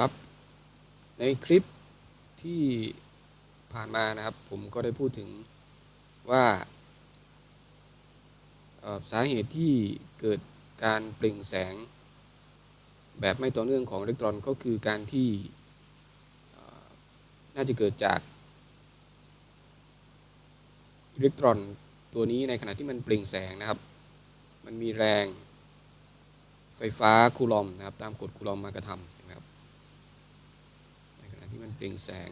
ครับ ในคลิปที่ผ่านมานะครับ ผมก็ได้พูดถึงว่าสาเหตุที่เกิดการเปล่งแสง แบบไม่ต่อเนื่องของอิเล็กตรอนก็คือการที่น่าจะเกิดจากอิเล็กตรอนตัวนี้ในขณะที่มันเปล่งแสงนะครับ มันมีแรงไฟฟ้าคูลอมนะครับ ตามกฎคูลอมมากระทำนะครับในขณะที่มัน เปล่งแสง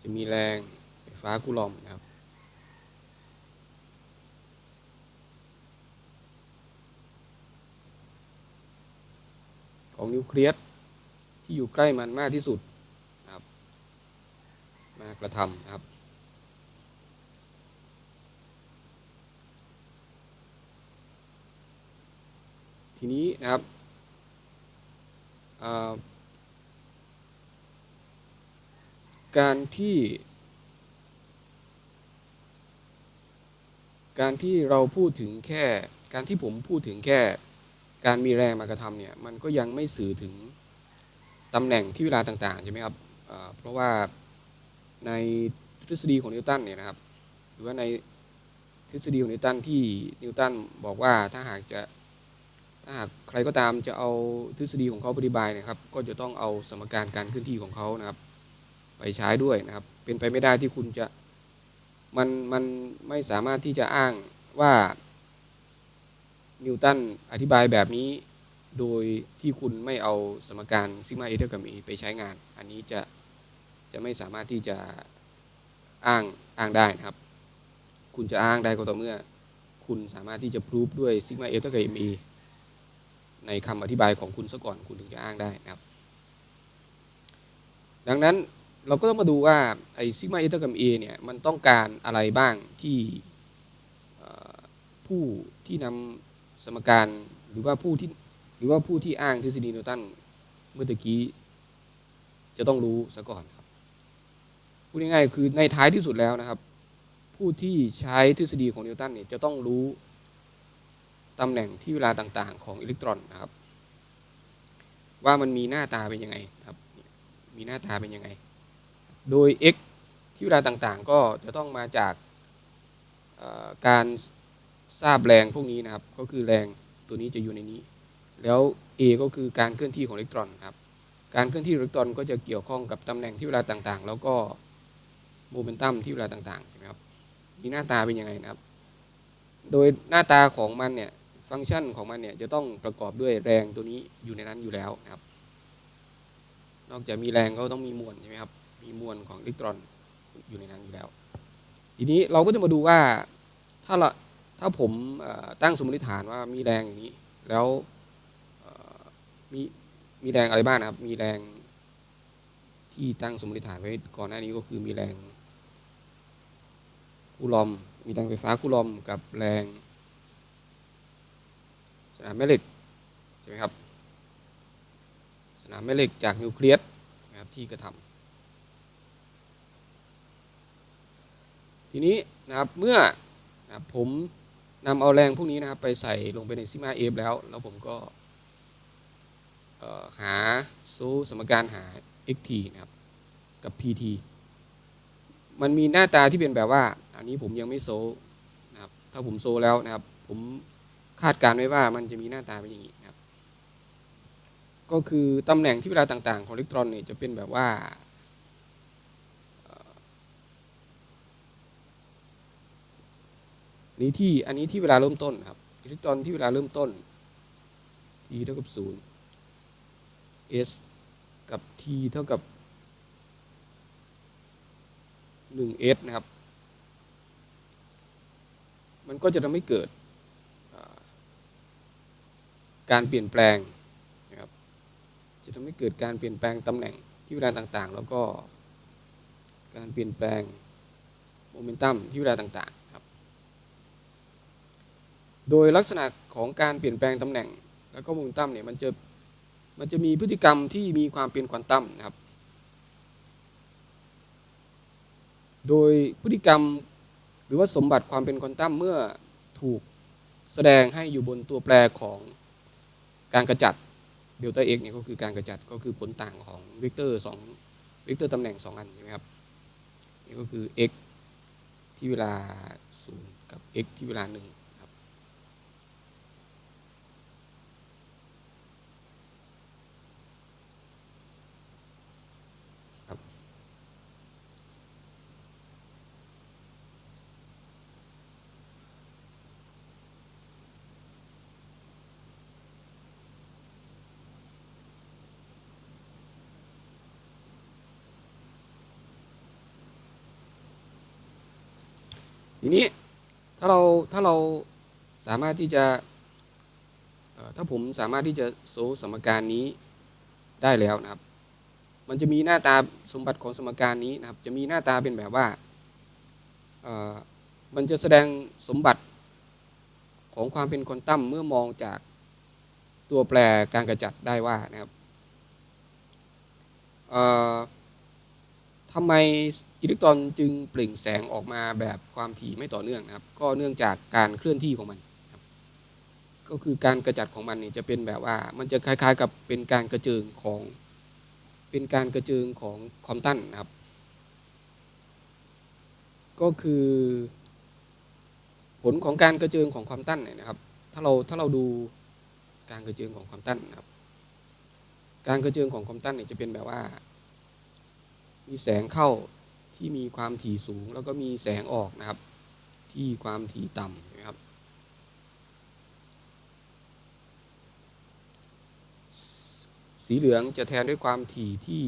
จะมีแรงไฟฟ้าคูลอมนะครับของนิวเคลียสที่อยู่ใกล้มันมากที่สุดนะครับ มากระทำนะครับ ทีนี้นะครับการที่การที่เราพูดถึงแค่ การที่ผมพูดถึงแค่ การมีแรงมากระทำเนี่ย มันก็ยังไม่สื่อถึงตำแหน่งที่เวลาต่างๆใช่ไหมครับเพราะว่าในทฤษฎีของนิวตันเนี่ยนะครับ หรือว่าในทฤษฎีของนิวตันที่นิวตันบอกว่าถ้าหากจะ ถ้าหากใครก็ตามจะเอาทฤษฎีของเขาปฏิบัตินะครับ ก็จะต้องเอาสมการการเคลื่อนที่ของเขานะครับ ไปใช้ด้วยนะครับ เป็นไปไม่ได้ที่คุณจะมันมันไม่สามารถที่จะอ้างว่านิวตันอธิบายแบบนี้ โดยที่คุณไม่เอาสมการซิกมาเอเท่ากับมีไปใช้งาน อันนี้จะจะไม่สามารถที่จะอ้างอ้างได้นะครับ คุณจะอ้างได้ก็ต่อเมื่อ คุณสามารถที่จะพิสูจด้วยซิกมาเอเท่ากับเอ ในคำอธิบายของคุณซะก่อนคุณถึงจะอ้างได้นะครับ ดังนั้นเราก็ต้องมาดูว่าไอ้ซิกมาเอเท่ากับเอเนี่ยมันต้องการอะไรบ้างที่ผู้ที่นำสมการหรือว่าผู้ที่หรือว่าผู้ที่อ้างทฤษฎีนิวตันเมื่อตะกี้จะต้องรู้ซะก่อนครับพูดง่ายๆคือในท้ายที่สุดแล้วนะครับ ผู้ที่ใช้ทฤษฎีของนิวตันเนี่ยจะต้องรู้ ตำแหน่งที่เวลาต่างๆ ของอิเล็กตรอนนะครับ ว่ามันมีหน้าตาเป็นยังไงครับ มีหน้าตาเป็นยังไง โดย x ที่เวลาต่างๆ ก็จะต้องมาจากการทราบแรงพวกนี้นะครับ ก็คือแรงตัวนี้จะอยู่ในนี้ แล้ว a ก็คือการเคลื่อนที่ของอิเล็กตรอนครับ การเคลื่อนที่อิเล็กตรอนก็จะเกี่ยวข้องกับตำแหน่งที่เวลาต่างๆ แล้วก็โมเมนตัมที่เวลาต่างๆใช่ไหมครับมีหน้าตาเป็นยังไงนะครับ โดยหน้าตาของมันเนี่ย ฟังก์ชันของมันเนี่ยจะต้องประกอบด้วยแรงตัวนี้อยู่ในนั้นอยู่แล้วนะครับ นอกจากมีแรงก็ต้องมีมวลใช่ไหมครับ มีมวลของอิเล็กตรอนอยู่ในนั้นอยู่แล้ว ทีนี้เราก็จะมาดูว่าถ้าเราถ้าผมตั้งสมมติฐานว่ามีแรงอย่างนี้ แล้วมีมีแรงอะไรบ้างนะครับ มีแรงที่ตั้งสมมติฐานไว้ก่อนหน้านี้ก็คือมีแรงคูลอม มีแรงไฟฟ้าคูลอมกับแรง สนามแม่เหล็กใช่ไหมครับสนามแม่เหล็กจากนิวเคลียสนะครับที่กระทำทีนี้นะครับเมื่อนะครับผมนำเอาแรงพวกนี้นะครับไปใส่ลงไปในซิมาเอฟแล้ว แล้วผมก็หาซูสมการหา xt นะครับกับ pt มันมีหน้าตาที่เป็นแบบว่า อันนี้ผมยังไม่โซนะครับถ้าผมโซแล้วนะครับผม คาดการณ์ไว้ว่ามันจะมีหน้าตาเป็นอย่างนี้นะครับ ก็คือตำแหน่งที่เวลาต่าง ๆ ของอิเล็กตรอนเนี่ยจะเป็นแบบว่าอ่อนี่ที่อันนี้ที่เวลาเริ่มต้นครับอิเล็กตรอนที่เวลาเริ่มต้น t เท่ากับศูนย์ s กับ t เท่ากับหนึ่ง s นะครับ มันก็จะทำให้เกิด การเปลี่ยนแปลงนะครับจะทำให้เกิดการเปลี่ยนแปลงตำแหน่งที่เวลาต่างๆ แล้วก็การเปลี่ยนแปลงโมเมนตัมที่เวลาต่างๆครับโดยลักษณะของการเปลี่ยนแปลงตำแหน่ง แล้วก็โมเมนตัมเนี่ยมันจะมันจะมีพฤติกรรมที่มีความเป็นควอนตัมนะครับโดยพฤติกรรมหรือว่าสมบัติความเป็นควอนตัมเมื่อถูกแสดงให้อยู่บนตัวแปรของ การกระจัดเดลต้าเอ็กเนี่ยก็คือการกระจัดก็คือผลต่างของเวกเตอร์สองเวกเตอร์ตำแหน่งสองอันใช่ไหมครับนี่ก็คือ x ที่เวลา0กับ x ที่เวลา1 ทีนี้ถ้าเราถ้าเราสามารถที่จะถ้าผมสามารถที่จะโซลสมการนี้ได้แล้วนะครับ มันจะมีหน้าตาสมบัติของสมการนี้นะครับ จะมีหน้าตาเป็นแบบว่ามันจะแสดงสมบัติของความเป็นควอนตัมเมื่อมองจากตัวแปรการกระจัดได้ว่านะครับ ทำไมอิเล็กตรอนจึงเปล่งแสงออกมาแบบความถี่ไม่ต่อเนื่องนะครับ ก็เนื่องจากการเคลื่อนที่ของมันครับก็คือการกระจัดของมันเนี่ยจะเป็นแบบว่ามันจะคล้ายๆ กับเป็นการกระเจิงของเป็นการกระเจิงของความตันนะครับ ก็คือผลของการกระเจิงของความตันเนี่ยนะครับ ถ้าเราถ้าเราดูการกระเจิงของความตันนะครับ การกระเจิงของความตันเนี่ยจะเป็นแบบว่า มีแสงเข้าที่มีความถี่สูง แล้วก็มีแสงออกนะครับ ที่ความถี่ต่ำนะครับ สีเหลืองจะแทนด้วยความถี่ที่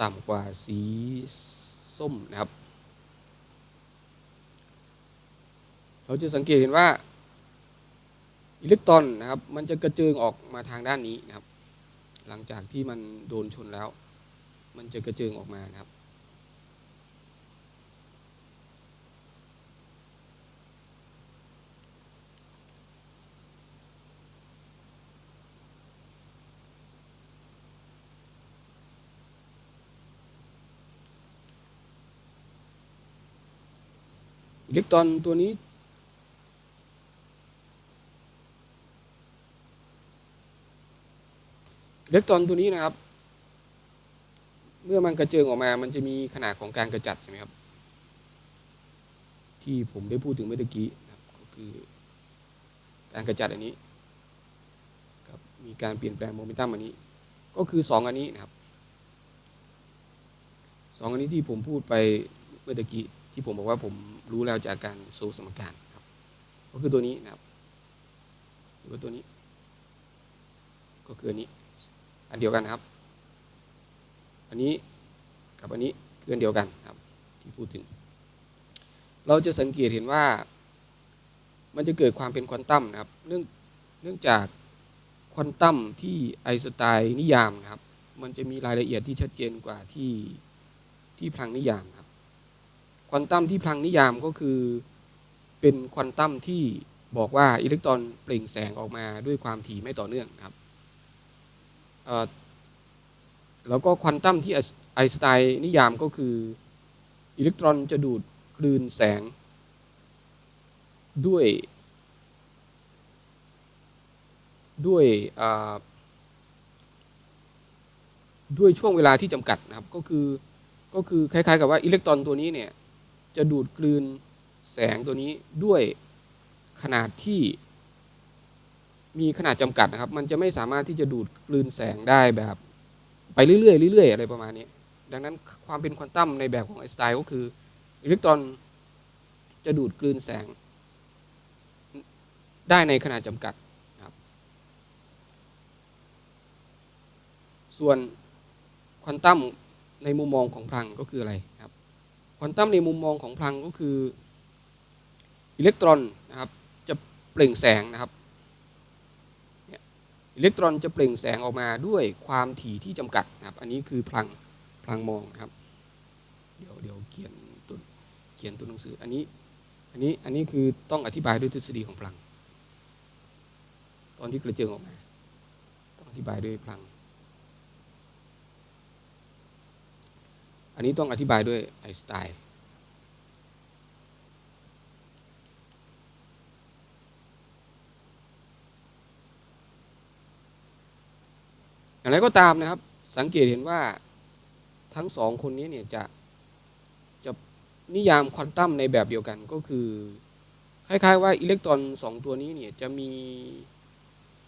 ต่ำกว่าสีส้มนะครับ เราจะสังเกตเห็นว่าอิเล็กตรอนนะครับ มันจะกระเจิงออกมาทางด้านนี้นะครับ หลังจากที่มันโดนชนแล้ว มันจะกระเจิงออกมานะครับ อิเล็กตรอนตัวนี้อิเล็กตรอนตัวนี้นะครับ เมื่อมันกระเจิงออกมา มันจะมีขนาดของการกระจัดใช่ไหมครับ ที่ผมได้พูดถึงเมื่อกี้นะครับก็คือ การกระจัดอันนี้กับมีการเปลี่ยนแปลงโมเมนตัมอันนี้ ก็คือสองอันนี้นะครับสองอันนี้ที่ผมพูดไปเมื่อกี้ที่ผมบอกว่าผมรู้แล้วจากการโซลสมการครับ ก็คือตัวนี้นะครับหรือว่าตัวนี้ ก็คืออันนี้ อันเดียวกันนะครับ อันนี้กับอันนี้คืออันเดียวกันครับที่พูดถึง เราจะสังเกตเห็นว่า มันจะเกิดความเป็นควอนตัมนะครับ เนื่องเนื่องจากควอนตัมที่ไอสไตน์นิยามนะครับ มันจะมีรายละเอียดที่ชัดเจนกว่าที่ที่พลังนิยามครับ ควอนตัมที่พลังนิยามก็คือเป็นควอนตัมที่บอกว่าอิเล็กตรอนเปล่งแสงออกมาด้วยความถี่ไม่ต่อเนื่องครับ แล้วก็ควอนตัมที่ไอน์สไตน์นิยามก็คืออิเล็กตรอนจะดูดกลืนแสง ด้วย ด้วยด้วยช่วงเวลาที่จำกัดนะครับ ก็คือก็คือคล้ายๆ กับว่าอิเล็กตรอนตัวนี้เนี่ย จะดูดกลืนแสงตัวนี้ด้วยขนาดที่มีขนาดจำกัดนะครับ มันจะไม่สามารถที่จะดูดกลืนแสงได้แบบ ไปเรื่อยๆเรื่อยๆอะไรประมาณนี้ดังนั้นความเป็นควอนตัมในแบบของไอน์สไตน์ก็คืออิเล็กตรอนจะดูดกลืนแสง ได้ในขนาดจำกัดครับส่วนควอนตัมในมุมมองของพลังก็คืออะไรครับควอนตัมในมุมมองของพลังก็คืออิเล็กตรอนนะครับจะเปล่งแสงนะครับ อิเล็กตรอนจะเปล่งแสงออกมาด้วยความถี่ที่จำกัดนะครับ อันนี้คือพลังพลังมองนะครับ เดี๋ยวเดี๋ยวเขียนตัวเขียนตัวหนังสือ อันนี้ อันนี้ อันนี้คือต้องอธิบายด้วยทฤษฎีของพลัง ตอนที่กระเจิงออกมา ต้องอธิบายด้วยพลัง อันนี้ต้องอธิบายด้วยไอน์สไต น์ไรก็ตามนะครับ สังเกตเห็นว่าทั้งสองคนนี้เนี่ยจะจะนิยามควอนตัมในแบบเดียวกันก็คือ คล้ายๆว่าอิเล็กตรอนสองตัวนี้เนี่ยจะมี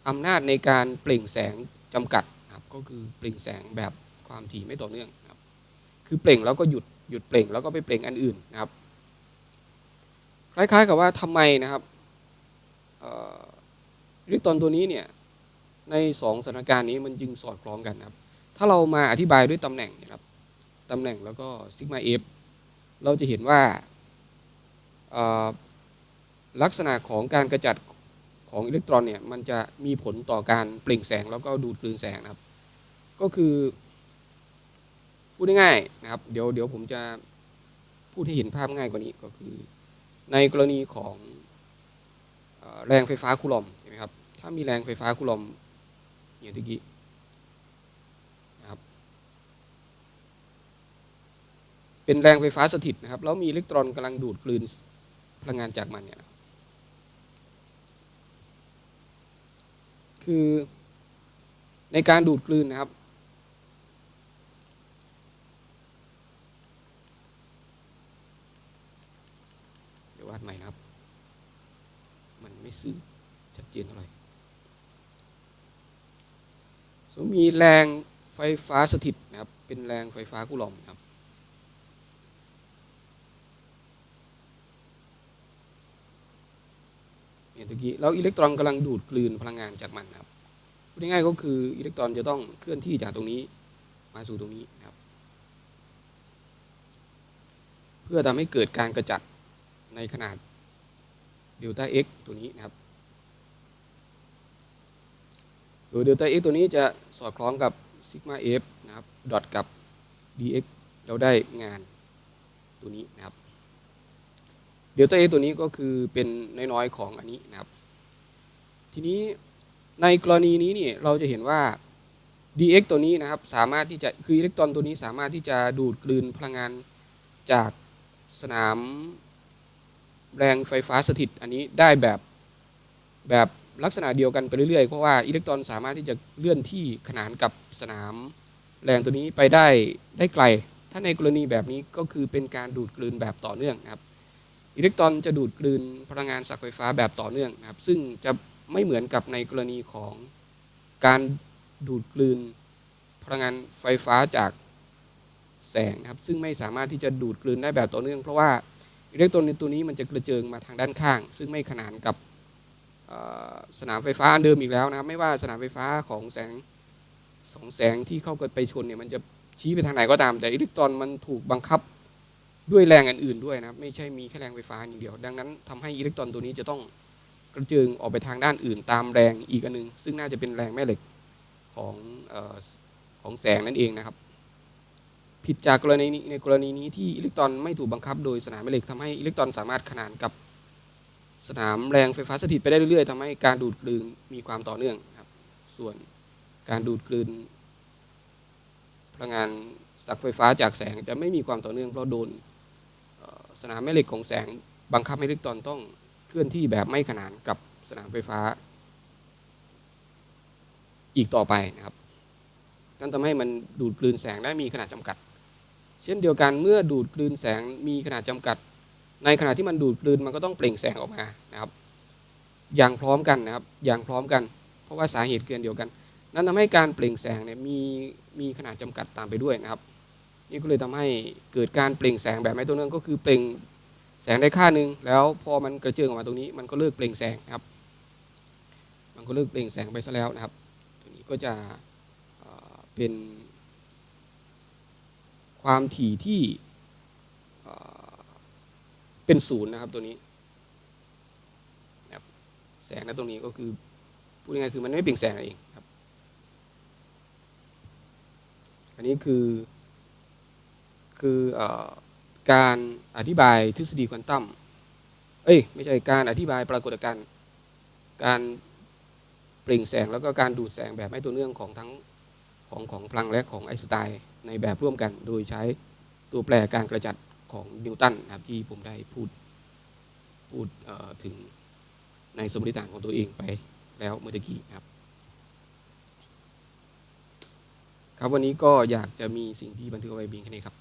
อำนาจในการเปล่งแสงจำกัดครับก็คือเปล่งแสงแบบความถี่ไม่ต่อเนื่องครับคือเปล่งแล้วก็หยุดหยุดเปล่งแล้วก็ไปเปล่งอันอื่นนะครับ คล้ายๆกับว่าทำไมนะครับอิเล็กตรอนตัวนี้เนี่ย ในสองสถานการณ์นี้มันจึงสอดคล้องกันครับ ถ้าเรามาอธิบายด้วยตำแหน่งนะครับตำแหน่งแล้วก็ซิกมาเอฟเราจะเห็นว่าลักษณะของการกระจัดของอิเล็กตรอนเนี่ยมันจะมีผลต่อการเปล่งแสงแล้วก็ดูดกลืนแสงนะครับ ก็คือพูดง่ายๆนะครับ เดี๋ยวเดี๋ยวผมจะพูดให้เห็นภาพง่ายกว่านี้ก็คือ ในกรณีของแรงไฟฟ้าคูลอมใช่ไหมครับถ้ามีแรงไฟฟ้าคูลอม อย่างที่กี้นะครับ เป็นแรงไฟฟ้าสถิตนะครับ แล้วมีอิเล็กตรอนกำลังดูดกลืนพลังงานจากมันเนี่ยคือในการดูดกลืนนะครับ เดี๋ยววาดใหม่นะครับ มันไม่ซื่อชัดเจนเท่าไหร่ มีแรงไฟฟ้าสถิตนะครับ เป็นแรงไฟฟ้ากุลอมครับอย่างตะกี้แล้วอิเล็กตรอนกำลังดูดกลืนพลังงานจากมันครับพูดง่ายๆก็คืออิเล็กตรอนจะต้องเคลื่อนที่จากตรงนี้มาสู่ตรงนี้นครับ เพื่อทำให้เกิดการกระจัดในขนาดเดลต้า x ตัวนี้นะครับ โดยเดลต้า x ตัวนี้จะสอดคล้องกับซิกมา f นะครับดอทกับ dx เราได้งานตัวนี้นะครับเดลต้าเอตัวนี้ก็คือเป็นน้อยๆของอันนี้นะครับ ทีนี้ในกรณีนี้นี่เราจะเห็นว่า dx ตัวนี้นะครับสามารถที่จะคืออิเล็กตรอนตัวนี้สามารถที่จะดูดกลืนพลังงานจากสนามแรงไฟฟ้าสถิตอันนี้ได้แบบแบบ ลักษณะเดียวกันไปเรื่อยๆ เพราะว่าอิเล็กตรอนสามารถที่จะเลื่อนที่ขนานกับสนามแรงตัวนี้ไปได้ได้ไกล ถ้าในกรณีแบบนี้ก็คือเป็นการดูดกลืนแบบต่อเนื่องครับ อิเล็กตรอนจะดูดกลืนพลังงานสักไฟฟ้าแบบต่อเนื่องครับ ซึ่งจะไม่เหมือนกับในกรณีของการดูดกลืนพลังงานไฟฟ้าจากแสงครับ ซึ่งไม่สามารถที่จะดูดกลืนได้แบบต่อเนื่อง เพราะว่าอิเล็กตรอนในตัวนี้มันจะกระเจิงมาทางด้านข้าง ซึ่งไม่ขนานกับ สนามไฟฟ้าเดิมอีกแล้วนะครับไม่ว่าสนามไฟฟ้าของแสงสองแสงที่เข้ากไปชนเนี่ยมันจะชี้ไปทางไหนก็ตาม แต่อิเล็กตรอนมันถูกบังคับด้วยแรงอื่นๆด้วยนะครับไม่ใช่มีแค่แรงไฟฟ้าอย่างเดียว ดังนั้นทำให้อิเล็กตรอนตัวนี้จะต้องกระเจิงออกไปทางด้านอื่นตามแรงอีกอันนึง ซึ่งน่าจะเป็นแรงแม่เหล็กของออของแสงนั่นเองนะครับ ผิดจากกรณีในกรณีนี้ที่อิเล็กตรอนไม่ถูกบังคับโดยสนามแม่เหล็กทำให้อิเล็กตรอนสามารถขนานกับ สนามแรงไฟฟ้าสถิตไปได้เรื่อยๆทำให้การดูดกลืนมีความต่อเนื่องครับ ส่วนการดูดกลืนพลังงานสักไฟฟ้าจากแสงจะไม่มีความต่อเนื่องเพราะโดนสนามแม่เหล็กของแสงบังคับให้อิเล็กตรอนต้องเคลื่อนที่แบบไม่ขนานกับสนามไฟฟ้า อีกต่อไปนะครับนั่นทำให้มันดูดกลืนแสงได้มีขนาดจำกัด เช่นเดียวกันเมื่อดูดกลืนแสงมีขนาดจำกัด ในขณะที่มันดูดกลืนมันก็ต้องเปล่งแสงออกมานะครับ อย่างพร้อมกันนะครับ อย่างพร้อมกัน เพราะว่าสาเหตุเกินเดียวกัน นั่นทำให้การเปล่งแสงเนี่ยมีมีขนาดจำกัดตามไปด้วยนะครับ นี่ก็เลยทำให้เกิดการเปล่งแสงแบบไม่ตัวเนื่องก็คือเปล่งแสงได้ค่าหนึ่งแล้วพอมันกระเจิงออกมาตรงนี้มันก็เลิกเปล่งแสงครับ มันก็เลิกเปล่งแสงไปซะแล้วนะครับ ตัวนี้ก็จะเป็นความถี่ที่ เป็นศูนย์นะครับตัวนี้แสงในตรงนี้ก็คือพูดง่ายๆคือมันไม่เปล่งแสงเองครับ อันนี้คือคืออการอธิบายทฤษฎีควอนตัมเอ้ยไม่ใช่การอธิบายปรากฏการณ์การเปล่งแสงแล้วก็การดูดแสงแบบไม่ตัวเนื่องของทั้งของของพลังและของไอน์สไตน์ในแบบร่วมกัน โดยใช้ตัวแปรการกระจัด ของนิวตันครับที่ผมได้พูดพูดถึงในสมมติฐานของตัวเองไปแล้วเมื่อกี้ครับ ครับวันนี้ก็อยากจะมีสิ่งที่บันทึกเอาไว้เพียงแค่นี้ครับ